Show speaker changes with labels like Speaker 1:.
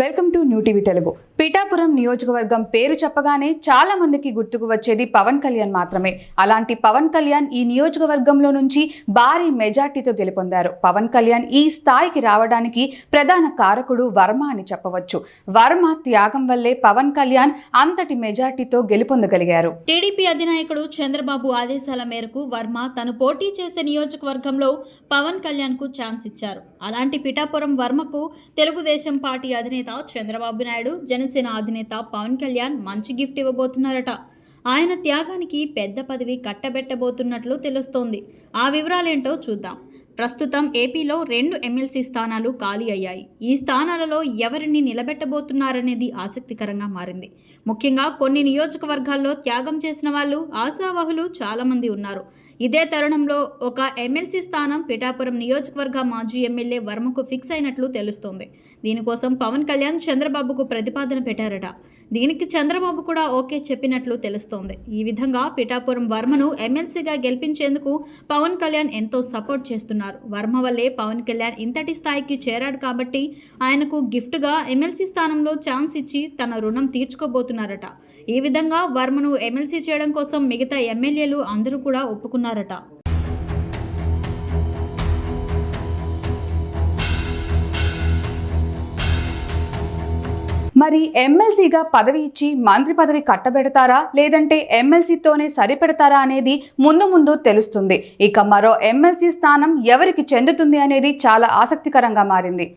Speaker 1: Welcome to new TV Telugu. Pithapuram నియోజకవర్గం పేరు చెప్పగానే చాలా మందికి గుర్తుకు వచ్చేది పవన్ కళ్యాణ్ మాత్రమే. అలాంటి పవన్ కళ్యాణ్ ఈ నియోజకవర్గంలో నుంచి భారీ మెజార్టీతో గెలుపొందారు. పవన్ కళ్యాణ్ ఈ స్థాయికి రావడానికి ప్రధాన కారకుడు వర్మ అని చెప్పవచ్చు. వర్మ త్యాగం వల్లే పవన్ కళ్యాణ్ అంతటి మెజార్టీతో గెలుపొందగలిగారు.
Speaker 2: టీడీపీ అధినాయకుడు చంద్రబాబు ఆదేశాల మేరకు వర్మ తను పోటీ చేసే నియోజకవర్గంలో పవన్ కళ్యాణ్కు ఛాన్స్ ఇచ్చారు. అలాంటి పిఠాపురం వర్మకు తెలుగుదేశం పార్టీ అధినేత చంద్రబాబు నాయుడు జనసేన అధినేత పవన్ కళ్యాణ్ మంచి గిఫ్ట్ ఇవ్వబోతున్నారట. ఆయన త్యాగానికి పెద్ద పదవి కట్టబెట్టబోతున్నట్లు తెలుస్తోంది. ఆ వివరాలేంటో చూద్దాం. ప్రస్తుతం ఏపీలో రెండు ఎమ్మెల్సీ స్థానాలు ఖాళీ అయ్యాయి. ఈ స్థానాలలో ఎవరిని నిలబెట్టబోతున్నారనేది ఆసక్తికరంగా మారింది. ముఖ్యంగా కొన్ని నియోజకవర్గాల్లో త్యాగం చేసిన వాళ్ళు ఆశావహులు చాలామంది ఉన్నారు. ఇదే తరుణంలో ఒక ఎమ్మెల్సీ స్థానం పిఠాపురం నియోజకవర్గ మాజీ ఎమ్మెల్యే వర్మకు ఫిక్స్ అయినట్లు తెలుస్తోంది. దీనికోసం పవన్ కళ్యాణ్ చంద్రబాబుకు ప్రతిపాదన పెట్టారట. దీనికి చంద్రబాబు కూడా ఓకే చెప్పినట్లు తెలుస్తోంది. ఈ విధంగా పిఠాపురం వర్మను ఎమ్మెల్సీగా గెలిపించేందుకు పవన్ కళ్యాణ్ ఎంతో సపోర్ట్ చేస్తున్నారు. వర్మ వల్లే పవన్ కళ్యాణ్ ఇంతటి స్థాయికి చేరాడు కాబట్టి ఆయనకు గిఫ్ట్గా ఎమ్మెల్సీ స్థానంలో ఛాన్స్ ఇచ్చి తన రుణం తీర్చుకోబోతున్నారట. ఈ విధంగా వర్మను ఎమ్మెల్సీ చేయడం కోసం మిగతా ఎమ్మెల్యేలు అందరూ కూడా ఒప్పుకున్నారు.
Speaker 1: అన్నారట మరి ఎమ్మెల్సీగా పదవి ఇచ్చి మంత్రి పదవి కట్టబెడతారా? లేదంటే ఎమ్మెల్సీతోనే సరిపెడతారా అనేది ముందు ముందు తెలుస్తుంది. ఇక మరో ఎమ్మెల్సీ స్థానం ఎవరికి చెందుతుంది అనేది చాలా ఆసక్తికరంగా మారింది.